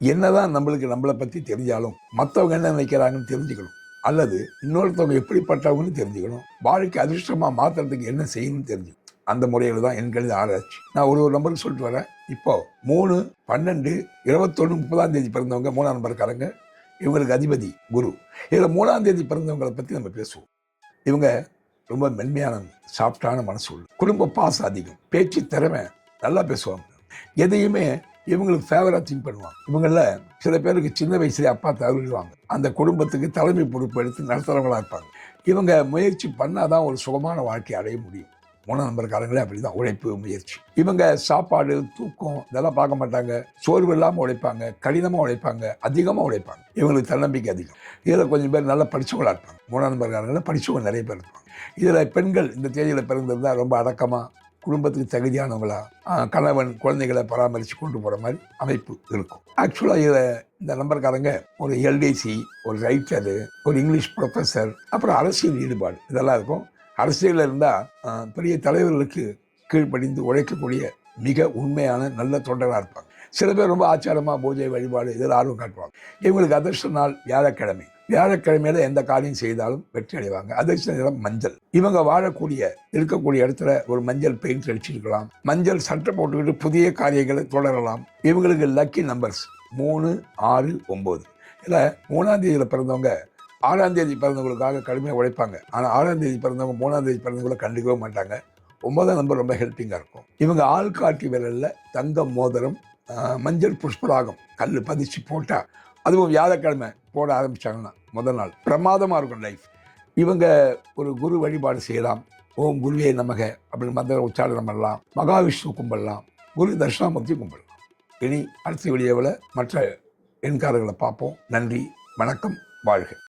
என்னதான் நம்மளுக்கு நம்மளை பற்றி தெரிஞ்சாலும் மற்றவங்க என்ன நினைக்கிறாங்கன்னு தெரிஞ்சுக்கணும். அல்லது இன்னொருத்தவங்க எப்படிப்பட்டவங்கன்னு தெரிஞ்சுக்கணும். வாழ்க்கை அதிர்ஷ்டமாக மாற்றுறதுக்கு என்ன செய்யணும்னு தெரிஞ்சுக்கணும். அந்த முறையில் தான் என் ஆராய்ச்சி. நான் ஒரு ஒரு நம்பருக்கு சொல்லிட்டு வரேன். இப்போ மூணு பன்னெண்டு இருபத்தொன்று முப்பதாம் தேதி பிறந்தவங்க மூணாம் நம்பருக்காரங்க இவங்களுக்கு அதிபதி குரு. இதில் மூணாம் தேதி பிறந்தவங்களை பற்றி நம்ம பேசுவோம். இவங்க ரொம்ப மென்மையான சாஃப்டான மனசு உள்ள குடும்ப பாசம் அதிகம். பேச்சு திறமை நல்லா பேசுவாங்க. எதையுமே இவங்களுக்கு ஃபேவராக திங்க் பண்ணுவாங்க. இவங்கள சில பேருக்கு சின்ன வயசுலேயே அப்பா தவறிடுவாங்க. அந்த குடும்பத்துக்கு தலைமை பொறுப்பு எடுத்து நடத்துகிறவங்களாக இருப்பாங்க. இவங்க முயற்சி பண்ணால் தான் ஒரு சுகமான வாழ்க்கையை அடைய முடியும். மூணாம் நம்பர்காரங்களே அப்படி தான் உழைப்பு முயற்சி. இவங்க சாப்பாடு தூக்கம் இதெல்லாம் பார்க்க மாட்டாங்க. சோர்வு இல்லாமல் உழைப்பாங்க. கடினமாக உழைப்பாங்க. அதிகமாக உழைப்பாங்க. இவங்களுக்கு தன்னம்பிக்கை அதிகம். இதில் கொஞ்சம் பேர் நல்லா படித்தவங்களா இருப்பாங்க. மூணாம் நம்பர்காரங்களில் படித்தவங்க நிறைய பேர் இருப்பாங்க. இதில் பெண்கள் இந்த தேதியில் பிறந்திருந்தால் ரொம்ப அடக்கமாக குடும்பத்துக்கு தகுதியானவங்களா கணவன் குழந்தைகளை பராமரித்து கொண்டு போகிற மாதிரி அமைப்பு இருக்கும். ஆக்சுவலாக இதை இந்த நம்பர்காரங்க ஒரு எல்டிசி ஒரு ரைட்டரு ஒரு இங்கிலீஷ் ப்ரொஃபஸர் அப்புறம் அரசியல் ஈடுபாடு இதெல்லாம் இருக்கும். அரசியலில் இருந்தால் பெரிய தலைவர்களுக்கு கீழ்ப்படிந்து உழைக்கக்கூடிய மிக உண்மையான நல்ல தொண்டராக இருப்பாங்க. சில பேர் ரொம்ப ஆச்சாரமாக பூஜை வழிபாடு இதில் ஆர்வம் காட்டுவாங்க. இவங்களுக்கு அதிர்ஷ்ட நாள் வியாழக்கிழமை. வியாழக்கிழமையில எந்த காரியம் செய்தாலும் வெற்றி அடைவாங்க. அதிர்ஷ்ட நிறம் மஞ்சள். இவங்க வாழக்கூடிய இருக்கக்கூடிய இடத்துல ஒரு மஞ்சள் பெயிண்ட் அடிச்சிருக்கலாம். மஞ்சள் சட்டை போட்டுக்கிட்டு புதிய காரியங்களை தொடரலாம். இவங்களுக்கு லக்கி நம்பர்ஸ் மூணு ஆறு ஒம்பது இல்லை மூணாம் தேதியில் பிறந்தவங்க ஆறாம் தேதி பிறந்தவங்களுக்காக கடுமையாக உழைப்பாங்க. ஆனால் ஆறாம் தேதி பிறந்தவங்க மூணாம் தேதி பிறந்தவங்களை கண்டுக்கவே மாட்டாங்க. ஒன்பதாம் நம்பர் ரொம்ப ஹெல்ப்பிங்காக இருக்கும். இவங்க ஆள்காட்டி விரலில் தங்கம் மோதிரம் மஞ்சள் புஷ்பராகம் கல் பதிச்சு போட்டால் அதுவும் வியாழக்கிழமை போட ஆரம்பிச்சாங்கன்னா முதல் நாள். பிரமாதமாக இருக்கும் லைஃப் இவங்க ஒரு குரு வழிபாடு செய்யலாம். ஓம் குருவே நமக அப்படின்னு மந்திர உச்சாரணம் பண்ணலாம். மகாவிஷ்ணு கும்பிடலாம். குரு தட்சிணாமூர்த்தி கும்பிடலாம். இனி அடுத்த வீடியோவில் மற்ற எண்காரர்களை பார்ப்போம். நன்றி வணக்கம் வாழ்க.